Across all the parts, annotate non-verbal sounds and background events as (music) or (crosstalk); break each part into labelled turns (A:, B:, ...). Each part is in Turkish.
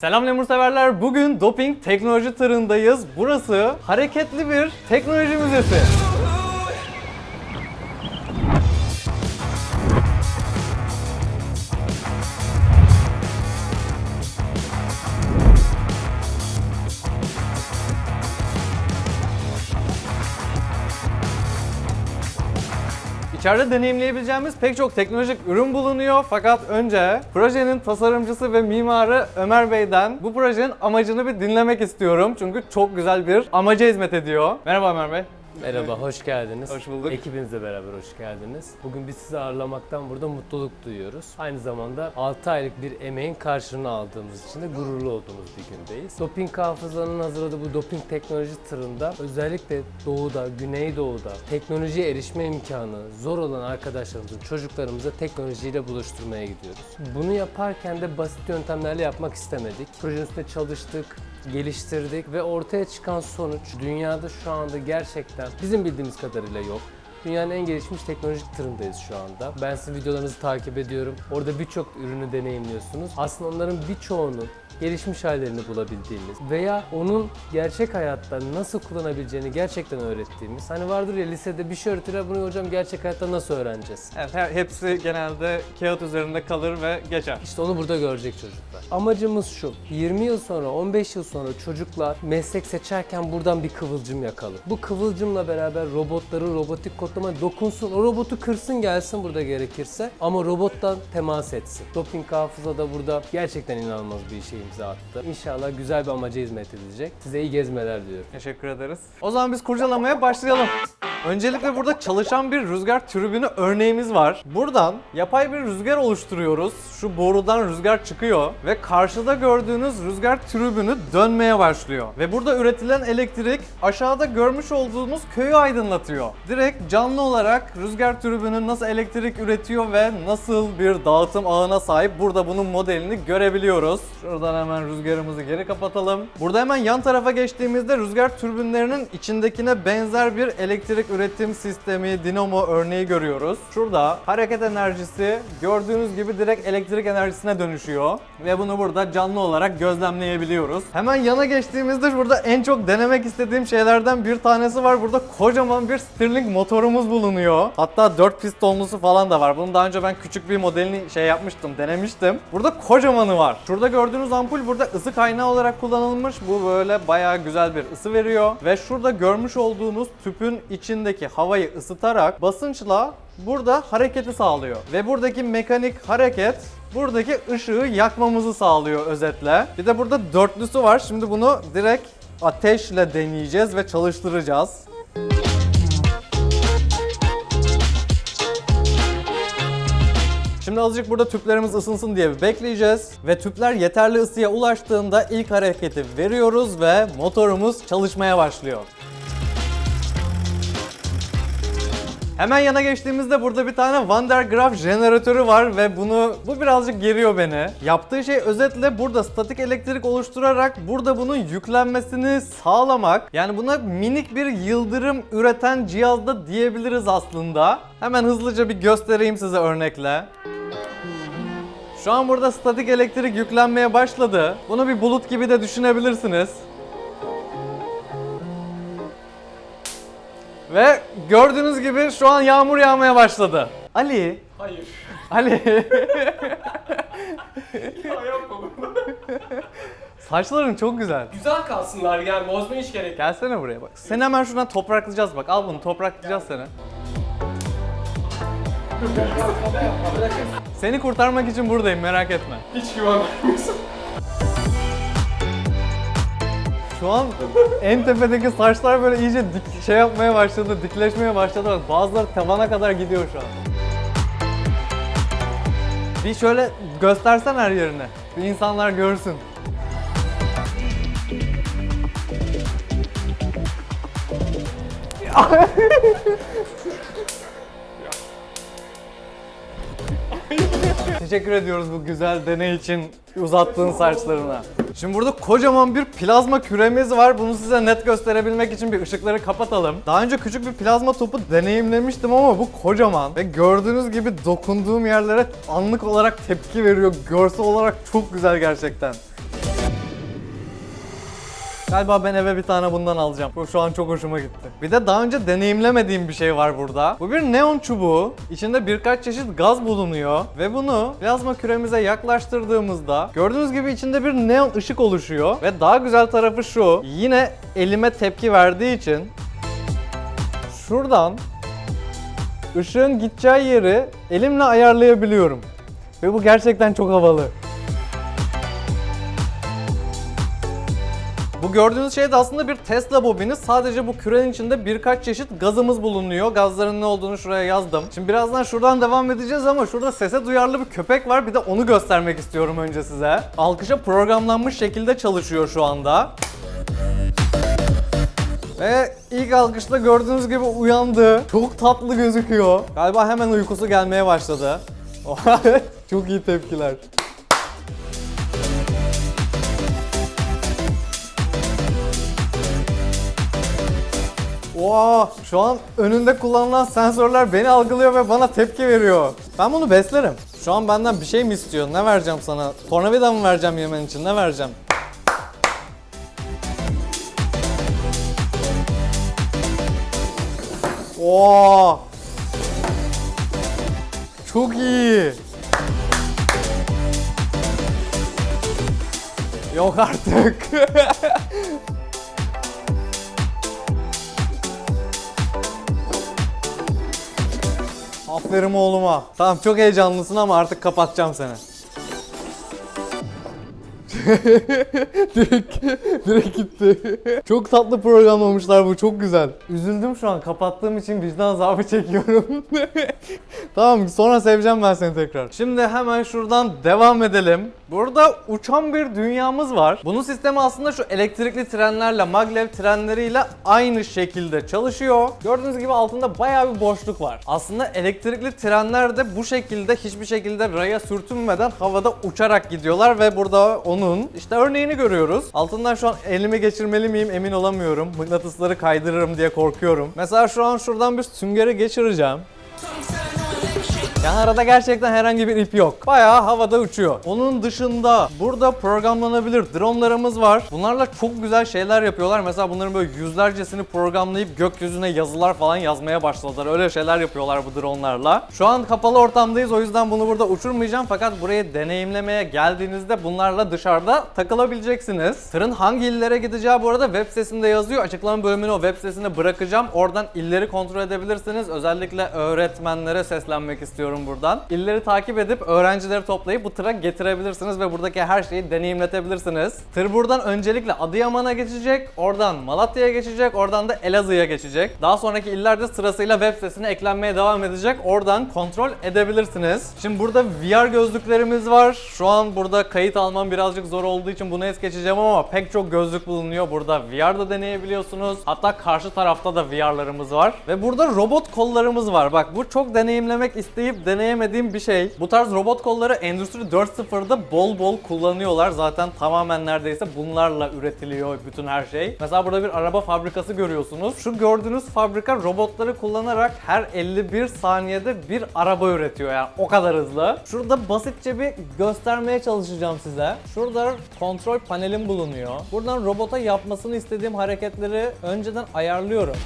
A: Selam lemur severler. Bugün doping teknoloji tırındayız. Burası hareketli bir teknoloji müzesi. İçeride deneyimleyebileceğimiz pek çok teknolojik ürün bulunuyor. Fakat önce projenin tasarımcısı ve mimarı Ömer Bey'den bu projenin amacını bir dinlemek istiyorum. Çünkü çok güzel bir amaca hizmet ediyor. Merhaba Ömer Bey.
B: Merhaba, hoş geldiniz.
A: Hoş bulduk.
B: Ekibinizle beraber hoş geldiniz. Bugün biz sizi ağırlamaktan burada mutluluk duyuyoruz. Aynı zamanda 6 aylık bir emeğin karşılığını aldığımız için de gururlu olduğumuz bir gündeyiz. Doping hafızanın hazırladığı bu doping teknoloji tırında özellikle doğuda, güneydoğuda teknolojiye erişme imkanı zor olan arkadaşlarımızın, çocuklarımıza teknolojiyle buluşturmaya gidiyoruz. Bunu yaparken de basit yöntemlerle yapmak istemedik. Projenin üstünde çalıştık, geliştirdik ve ortaya çıkan sonuç dünyada şu anda gerçekten bizim bildiğimiz kadarıyla yok. Dünyanın en gelişmiş teknolojik tırındayız şu anda. Ben sizin videolarınızı takip ediyorum. Orada birçok ürünü deneyimliyorsunuz. Aslında onların birçoğunun gelişmiş hallerini bulabildiğimiz veya onun gerçek hayatta nasıl kullanabileceğini gerçekten öğrettiğimiz. Hani vardır ya lisede bir şey öğretirler bunu hocam gerçek hayatta nasıl öğreneceğiz?
A: Evet, her- hepsi genelde kağıt üzerinde kalır ve geçer.
B: İşte onu burada görecek çocuklar. Amacımız şu. 20 yıl sonra, 15 yıl sonra çocuklar meslek seçerken buradan bir kıvılcım yakalım. Bu kıvılcımla beraber robotları robotik kodlama dokunsun. O robotu kırsın gelsin burada gerekirse. Ama robottan temas etsin. Doping hafıza da burada gerçekten inanılmaz bir işe imza attı. İnşallah güzel bir amaca hizmet edecek. Size iyi gezmeler diliyorum.
A: Teşekkür ederiz. O zaman biz kurcalamaya başlayalım. Öncelikle burada çalışan bir rüzgar türbünü örneğimiz var. Buradan yapay bir rüzgar oluşturuyoruz. Şu borudan rüzgar çıkıyor ve karşıda gördüğünüz rüzgar türbünü dönmeye başlıyor. Ve burada üretilen elektrik aşağıda görmüş olduğumuz köyü aydınlatıyor. Direkt canlı olarak rüzgar türbünü nasıl elektrik üretiyor ve nasıl bir dağıtım ağına sahip burada bunun modelini görebiliyoruz. Şuradan hemen rüzgarımızı geri kapatalım. Burada hemen yan tarafa geçtiğimizde rüzgar türbinlerinin içindekine benzer bir elektrik üretim sistemi, dinamo örneği görüyoruz. Şurada hareket enerjisi gördüğünüz gibi direkt elektrik enerjisine dönüşüyor ve bunu burada canlı olarak gözlemleyebiliyoruz. Hemen yana geçtiğimizde burada en çok denemek istediğim şeylerden bir tanesi var. Burada kocaman bir Stirling motorumuz bulunuyor. Hatta 4 pistonlusu falan da var. Bunun daha önce ben küçük bir modelini şey yapmıştım, denemiştim. Burada kocamanı var. Şurada gördüğünüz ampul burada ısı kaynağı olarak kullanılmış. Bu böyle bayağı güzel bir ısı veriyor. Ve şurada görmüş olduğunuz tüpün içindeki havayı ısıtarak basınçla burada hareketi sağlıyor. Ve buradaki mekanik hareket buradaki ışığı yakmamızı sağlıyor özetle. Bir de burada dörtlüsü var. Şimdi bunu direkt ateşle deneyeceğiz ve çalıştıracağız. Şimdi azıcık burada tüplerimiz ısınsın diye bir bekleyeceğiz. Ve tüpler yeterli ısıya ulaştığında ilk hareketi veriyoruz ve motorumuz çalışmaya başlıyor. Hemen yana geçtiğimizde burada bir tane Van der Graaf jeneratörü var ve bunu bu birazcık geriyor beni. Yaptığı şey özetle burada statik elektrik oluşturarak burada bunun yüklenmesini sağlamak. Yani buna minik bir yıldırım üreten cihazda diyebiliriz aslında. Hemen hızlıca bir göstereyim size örnekle. Şu an burada statik elektrik yüklenmeye başladı. Bunu bir bulut gibi de düşünebilirsiniz. Ve gördüğünüz gibi şu an yağmur yağmaya başladı. Ali.
C: Hayır.
A: Ali.
C: Ya yapma bunu.
A: Saçların çok güzel.
C: Güzel kalsınlar yani bozma hiç gerek yok.
A: Gelsene buraya bak. Seni hemen şuradan topraklayacağız bak. Al bunu topraklayacağız seni. Seni kurtarmak için buradayım merak etme.
C: Hiç güven
A: Şu an en tepedeki saçlar böyle iyice dik, şey yapmaya başladı, dikleşmeye başladı. Bak bazıları tavana kadar gidiyor şu an. Bir şöyle göstersen her yerine. Bir insanlar görsün. (laughs) Teşekkür ediyoruz bu güzel deney için uzattığın saçlarına. Şimdi burada kocaman bir plazma küremiz var. Bunu size net gösterebilmek için bir ışıkları kapatalım. Daha önce küçük bir plazma topu deneyimlemiştim ama bu kocaman. Ve gördüğünüz gibi dokunduğum yerlere anlık olarak tepki veriyor. Görsel olarak çok güzel gerçekten. Galiba ben eve bir tane bundan alacağım. Bu şu an çok hoşuma gitti. Bir de daha önce deneyimlemediğim bir şey var burada. Bu bir neon çubuğu. İçinde birkaç çeşit gaz bulunuyor. Ve bunu plazma küremize yaklaştırdığımızda gördüğünüz gibi içinde bir neon ışık oluşuyor. Ve daha güzel tarafı şu. Yine elime tepki verdiği için şuradan ışığın gideceği yeri elimle ayarlayabiliyorum. Ve bu gerçekten çok havalı. Bu gördüğünüz şey de aslında bir Tesla bobini. Sadece bu kürenin içinde birkaç çeşit gazımız bulunuyor. Gazların ne olduğunu şuraya yazdım. Şimdi birazdan şuradan devam edeceğiz ama şurada sese duyarlı bir köpek var. Bir de onu göstermek istiyorum önce size. Alkışa programlanmış şekilde çalışıyor şu anda. Ve ilk alkışta gördüğünüz gibi uyandı. Çok tatlı gözüküyor. Galiba hemen uykusu gelmeye başladı. (laughs) Çok iyi tepkiler. Oha! Şu an önünde kullanılan sensörler beni algılıyor ve bana tepki veriyor. Ben bunu beslerim. Şu an benden bir şey mi istiyor? Ne vereceğim sana? Tornavida mı vereceğim yemen için? Ne vereceğim? Oo! Çok iyi. Yok artık. (laughs) Aferin oğluma. Tamam çok heyecanlısın ama artık kapatacağım seni. (laughs) direkt, direkt gitti. Çok tatlı programlamışlar bu çok güzel. Üzüldüm şu an kapattığım için vicdan azabı çekiyorum. (laughs) tamam sonra seveceğim ben seni tekrar. Şimdi hemen şuradan devam edelim. Burada uçan bir dünyamız var. Bunun sistemi aslında şu elektrikli trenlerle, maglev trenleriyle aynı şekilde çalışıyor. Gördüğünüz gibi altında bayağı bir boşluk var. Aslında elektrikli trenler de bu şekilde hiçbir şekilde raya sürtünmeden havada uçarak gidiyorlar ve burada onun işte örneğini görüyoruz. Altından şu an elimi geçirmeli miyim emin olamıyorum. Mıknatısları kaydırırım diye korkuyorum. Mesela şu an şuradan bir süngeri geçireceğim. Yani arada gerçekten herhangi bir ip yok. Bayağı havada uçuyor. Onun dışında burada programlanabilir dronlarımız var. Bunlarla çok güzel şeyler yapıyorlar. Mesela bunların böyle yüzlercesini programlayıp gökyüzüne yazılar falan yazmaya başladılar. Öyle şeyler yapıyorlar bu dronlarla. Şu an kapalı ortamdayız o yüzden bunu burada uçurmayacağım. Fakat burayı deneyimlemeye geldiğinizde bunlarla dışarıda takılabileceksiniz. Tırın hangi illere gideceği bu arada web sitesinde yazıyor. Açıklama bölümünü o web sitesine bırakacağım. Oradan illeri kontrol edebilirsiniz. Özellikle öğretmenlere seslenmek istiyorum buradan. İlleri takip edip öğrencileri toplayıp bu tıra getirebilirsiniz ve buradaki her şeyi deneyimletebilirsiniz. Tır buradan öncelikle Adıyaman'a geçecek, oradan Malatya'ya geçecek, oradan da Elazığ'a geçecek. Daha sonraki iller de sırasıyla web sitesine eklenmeye devam edecek. Oradan kontrol edebilirsiniz. Şimdi burada VR gözlüklerimiz var. Şu an burada kayıt almam birazcık zor olduğu için bunu es geçeceğim ama pek çok gözlük bulunuyor. Burada VR'da deneyebiliyorsunuz. Hatta karşı tarafta da VR'larımız var. Ve burada robot kollarımız var. Bak bu çok deneyimlemek isteyip deneyemediğim bir şey. Bu tarz robot kolları Endüstri 4.0'da bol bol kullanıyorlar. Zaten tamamen neredeyse bunlarla üretiliyor bütün her şey. Mesela burada bir araba fabrikası görüyorsunuz. Şu gördüğünüz fabrika robotları kullanarak her 51 saniyede bir araba üretiyor yani o kadar hızlı. Şurada basitçe bir göstermeye çalışacağım size. Şurada kontrol panelim bulunuyor. Buradan robota yapmasını istediğim hareketleri önceden ayarlıyorum.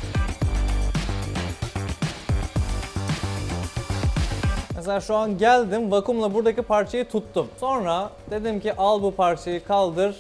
A: Mesela şu an geldim vakumla buradaki parçayı tuttum. Sonra dedim ki al bu parçayı kaldır.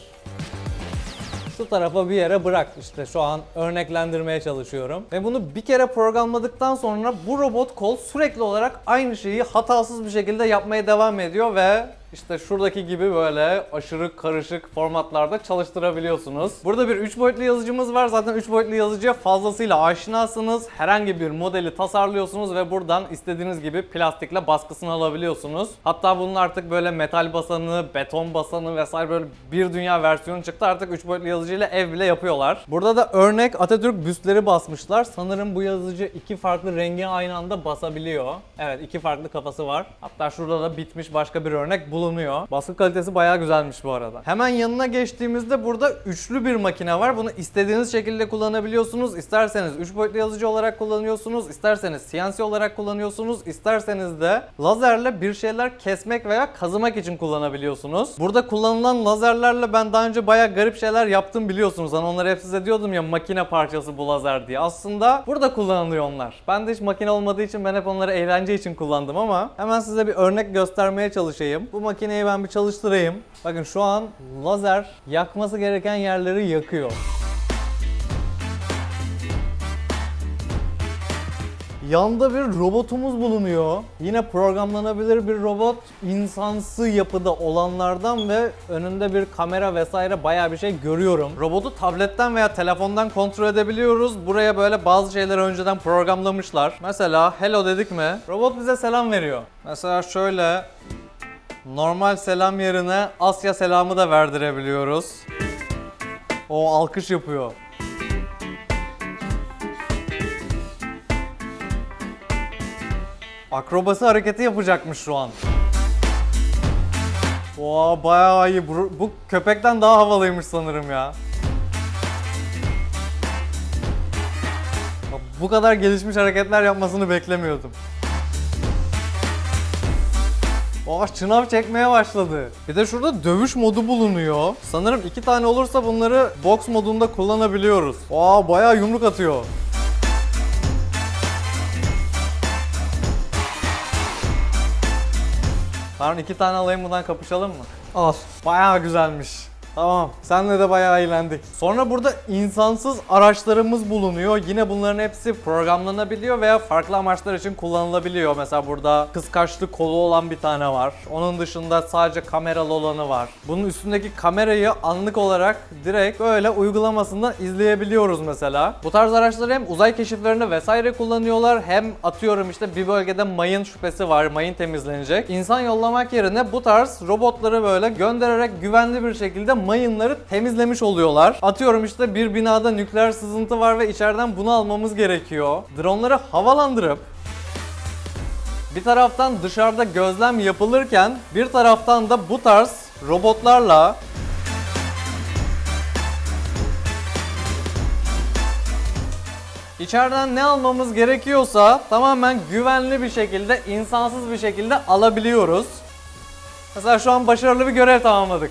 A: Şu tarafa bir yere bırak işte şu an örneklendirmeye çalışıyorum. Ve bunu bir kere programladıktan sonra bu robot kol sürekli olarak aynı şeyi hatasız bir şekilde yapmaya devam ediyor ve işte şuradaki gibi böyle aşırı karışık formatlarda çalıştırabiliyorsunuz. Burada bir 3 boyutlu yazıcımız var. Zaten 3 boyutlu yazıcıya fazlasıyla aşinasınız. Herhangi bir modeli tasarlıyorsunuz ve buradan istediğiniz gibi plastikle baskısını alabiliyorsunuz. Hatta bunun artık böyle metal basanı, beton basanı vesaire böyle bir dünya versiyonu çıktı. Artık 3 boyutlu yazıcıyla ev bile yapıyorlar. Burada da örnek Atatürk büstleri basmışlar. Sanırım bu yazıcı iki farklı rengi aynı anda basabiliyor. Evet iki farklı kafası var. Hatta şurada da bitmiş başka bir örnek bulunuyor. Baskı kalitesi bayağı güzelmiş bu arada. Hemen yanına geçtiğimizde burada üçlü bir makine var. Bunu istediğiniz şekilde kullanabiliyorsunuz. İsterseniz 3 boyutlu yazıcı olarak kullanıyorsunuz. isterseniz CNC olarak kullanıyorsunuz. isterseniz de lazerle bir şeyler kesmek veya kazımak için kullanabiliyorsunuz. Burada kullanılan lazerlerle ben daha önce bayağı garip şeyler yaptım biliyorsunuz. Hani onları hep size diyordum ya makine parçası bu lazer diye. Aslında burada kullanılıyor onlar. Ben de hiç makine olmadığı için ben hep onları eğlence için kullandım ama hemen size bir örnek göstermeye çalışayım. Bu makineyi ben bir çalıştırayım. Bakın şu an lazer yakması gereken yerleri yakıyor. Yanda bir robotumuz bulunuyor. Yine programlanabilir bir robot. insansı yapıda olanlardan ve önünde bir kamera vesaire bayağı bir şey görüyorum. Robotu tabletten veya telefondan kontrol edebiliyoruz. Buraya böyle bazı şeyleri önceden programlamışlar. Mesela hello dedik mi? Robot bize selam veriyor. Mesela şöyle normal selam yerine Asya selamı da verdirebiliyoruz. O alkış yapıyor. Akrobasi hareketi yapacakmış şu an. Oha bayağı iyi. Bu, bu köpekten daha havalıymış sanırım ya. Bu kadar gelişmiş hareketler yapmasını beklemiyordum. Oha çınav çekmeye başladı. Bir de şurada dövüş modu bulunuyor. Sanırım iki tane olursa bunları box modunda kullanabiliyoruz. Oha bayağı yumruk atıyor. Harun iki tane alayım bundan kapışalım mı? Al. Bayağı güzelmiş. Tamam. Senle de bayağı eğlendik. Sonra burada insansız araçlarımız bulunuyor. Yine bunların hepsi programlanabiliyor veya farklı amaçlar için kullanılabiliyor. Mesela burada kıskaçlı kolu olan bir tane var. Onun dışında sadece kameralı olanı var. Bunun üstündeki kamerayı anlık olarak direkt böyle uygulamasından izleyebiliyoruz mesela. Bu tarz araçları hem uzay keşiflerinde vesaire kullanıyorlar hem atıyorum işte bir bölgede mayın şüphesi var, mayın temizlenecek. İnsan yollamak yerine bu tarz robotları böyle göndererek güvenli bir şekilde mayınları temizlemiş oluyorlar. Atıyorum işte bir binada nükleer sızıntı var ve içeriden bunu almamız gerekiyor. Dronları havalandırıp bir taraftan dışarıda gözlem yapılırken bir taraftan da bu tarz robotlarla İçeriden ne almamız gerekiyorsa tamamen güvenli bir şekilde, insansız bir şekilde alabiliyoruz. Mesela şu an başarılı bir görev tamamladık.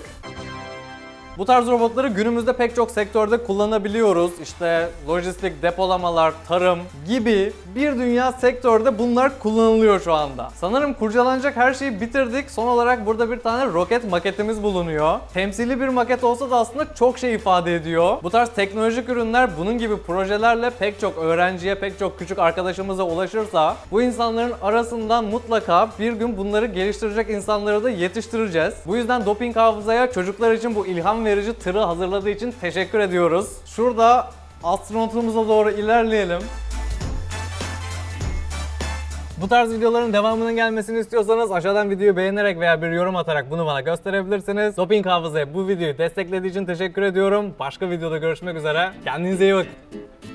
A: Bu tarz robotları günümüzde pek çok sektörde kullanabiliyoruz. İşte lojistik, depolamalar, tarım gibi bir dünya sektörde bunlar kullanılıyor şu anda. Sanırım kurcalanacak her şeyi bitirdik. Son olarak burada bir tane roket maketimiz bulunuyor. Temsili bir maket olsa da aslında çok şey ifade ediyor. Bu tarz teknolojik ürünler bunun gibi projelerle pek çok öğrenciye, pek çok küçük arkadaşımıza ulaşırsa bu insanların arasından mutlaka bir gün bunları geliştirecek insanları da yetiştireceğiz. Bu yüzden Doping Hafıza'ya çocuklar için bu verici tırı hazırladığı için teşekkür ediyoruz. Şurada astronotumuza doğru ilerleyelim. Bu tarz videoların devamının gelmesini istiyorsanız aşağıdan videoyu beğenerek veya bir yorum atarak bunu bana gösterebilirsiniz. Doping Hafıza'ya bu videoyu desteklediği için teşekkür ediyorum. Başka videoda görüşmek üzere. Kendinize iyi bakın.